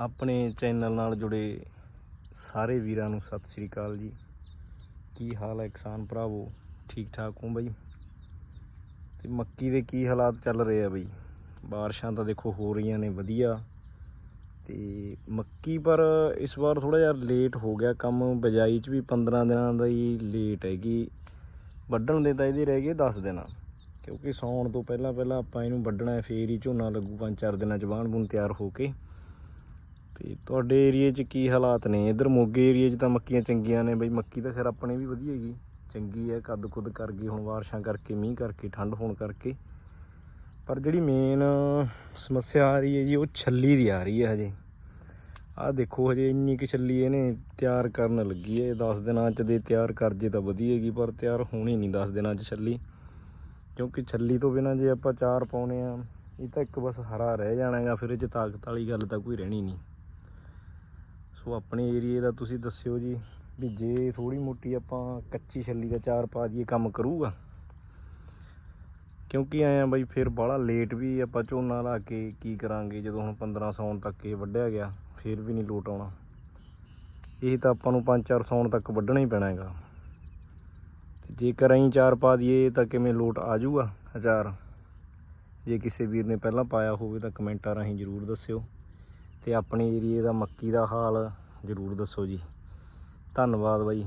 ਆਪਣੇ ਚੈਨਲ ਨਾਲ ਜੁੜੇ ਸਾਰੇ ਵੀਰਾਂ ਨੂੰ ਸਤਿ ਸ੍ਰੀ ਅਕਾਲ ਜੀ। ਕੀ ਹਾਲ ਹੈ ਕਿਸਾਨ ਭਰਾਵੋ? ਠੀਕ ਠਾਕ ਹੋ ਬਈ? ਤੇ ਮੱਕੀ ਦੇ ਕੀ ਹਾਲਾਤ ਚੱਲ ਰਹੇ ਆ ਬਈ? ਬਾਰਿਸ਼ਾਂ ਤਾਂ ਦੇਖੋ ਹੋ ਰਹੀਆਂ ਨੇ ਵਧੀਆ। ਤੇ ਮੱਕੀ ਪਰ ਇਸ ਵਾਰ ਥੋੜਾ ਜਿਹਾ ਲੇਟ ਹੋ ਗਿਆ ਕੰਮ। ਬਜਾਈ ਚ ਵੀ 15 ਦਿਨਾਂ ਦਾ ਹੀ ਲੇਟ ਹੈਗੀ। ਵੱਢਣ ਦੇ ਤਾਂ ਇਹਦੇ ਰਹਿ ਗਏ 10 ਦਿਨਾਂ। ਕਿਉਂਕਿ ਸੌਣ ਤੋਂ ਪਹਿਲਾਂ ਪਹਿਲਾਂ ਆਪਾਂ ਇਹਨੂੰ ਵੱਢਣਾ ਹੈ, ਫੇਰ ਹੀ ਝੋਨਾ ਲੱਗੂ। ਪੰਜ ਚਾਰ ਦਿਨਾਂ ਚ ਬਾਣ ਬੂਣ ਤਿਆਰ ਹੋ ਕੇ। ਤੇ ਤੁਹਾਡੇ ਏਰੀਏ 'ਚ ਕੀ ਹਾਲਾਤ ਨੇ? ਇਧਰ ਮੋਗੇ ਏਰੀਏ 'ਚ ਤਾਂ ਮੱਕੀਆਂ ਚੰਗੀਆਂ ਨੇ ਬਈ, ਮੱਕੀ ਤਾਂ ਖੈਰ ਆਪਣੇ ਵੀ ਵਧੀਆ ਹੈਗੀ ਚੰਗੀ ਹੈ ਕੱਦ ਕੁੱਦ ਕਰ ਗਈ, ਹੁਣ ਬਾਰਿਸ਼ਾਂ ਕਰਕੇ, ਮੀਂਹ ਕਰਕੇ, ਠੰਡ ਹੋਣ ਕਰਕੇ। ਪਰ ਜਿਹੜੀ ਮੇਨ ਸਮੱਸਿਆ ਆ ਰਹੀ ਹੈ ਜੀ, ਉਹ ਛੱਲੀ ਦੀ ਆ ਰਹੀ ਹੈ ਹਜੇ। ਆਹ ਦੇਖੋ ਹਜੇ ਇੰਨੀ ਕਿ ਛੱਲੀ ਇਹਨੇ ਤਿਆਰ ਕਰਨ ਲੱਗੀ ਹੈ 10 ਦਿਨਾਂ 'ਚ ਦੇ ਤਿਆਰ ਕਰ ਜੇ ਤਾਂ ਵਧੀਏਗੀ ਪਰ ਤਿਆਰ ਹੋਣੀ ਨਹੀਂ 10 ਦਿਨਾਂ 'ਚ ਛੱਲੀ। ਕਿਉਂਕਿ ਛੱਲੀ ਤੋਂ ਬਿਨਾ ਜੇ ਆਪਾਂ ਚਾਰ ਪਾਉਨੇ ਆ, ਇਹ ਤਾਂ ਇੱਕ ਬਸ ਹਰਾ ਰਹਿ ਜਾਣਾ ਹੈਗਾ ਫਿਰ ਇਹ 'ਚ ਤਾਕਤ ਵਾਲੀ ਗੱਲ ਤਾਂ ਕੋਈ ਰਹਿਣੀ ਨਹੀਂ ਸੋ ਆਪਣੇ ਏਰੀਏ ਦਾ ਤੁਸੀਂ ਦੱਸਿਓ ਜੀ ਵੀ ਜੇ ਥੋੜੀ ਮੋਟੀ ਆਪਾਂ ਕੱਚੀ ਛੱਲੀ ਦਾ ਚਾਰ ਪਾ ਦਈਏ ਕੰਮ ਕਰੂਗਾ। ਕਿਉਂਕਿ ਆਏ ਆ ਬਾਈ ਫਿਰ ਬਾਹਲਾ ਲੇਟ ਵੀ ਆਪਾਂ ਝੋਨਾ ਲਾ ਕੇ ਕੀ ਕਰਾਂਗੇ, ਜਦੋਂ ਹੁਣ 15 ਸੌਣ ਤੱਕ ਇਹ ਵੱਢਿਆ ਗਿਆ, ਫਿਰ ਵੀ ਨਹੀਂ ਲੋਟ ਆਉਣਾ। ਇਹ ਤਾਂ ਆਪਾਂ ਨੂੰ 5-4 ਸੌਣ ਤੱਕ ਵੱਢਣਾ ਹੀ ਪੈਣਾ ਹੈਗਾ ਤੇ ਜੇਕਰ ਅਸੀਂ ਚਾਰ ਪਾ ਦਈਏ ਤਾਂ ਕਿਵੇਂ ਲੋਟ ਆ ਜਾਊਗਾ ਅਚਾਰ ਜੇ ਕਿਸੇ ਵੀਰ ਨੇ ਪਹਿਲਾਂ ਪਾਇਆ ਹੋਵੇ ਤਾਂ ਕਮੈਂਟਾਂ ਰਾਹੀਂ ਜ਼ਰੂਰ ਦੱਸਿਓ। ਤੇ ਆਪਣੇ ਏਰੀਏ ਦਾ ਮੱਕੀ ਦਾ ਹਾਲ ਜ਼ਰੂਰ ਦੱਸੋ ਜੀ। ਧੰਨਵਾਦ ਬਾਈ।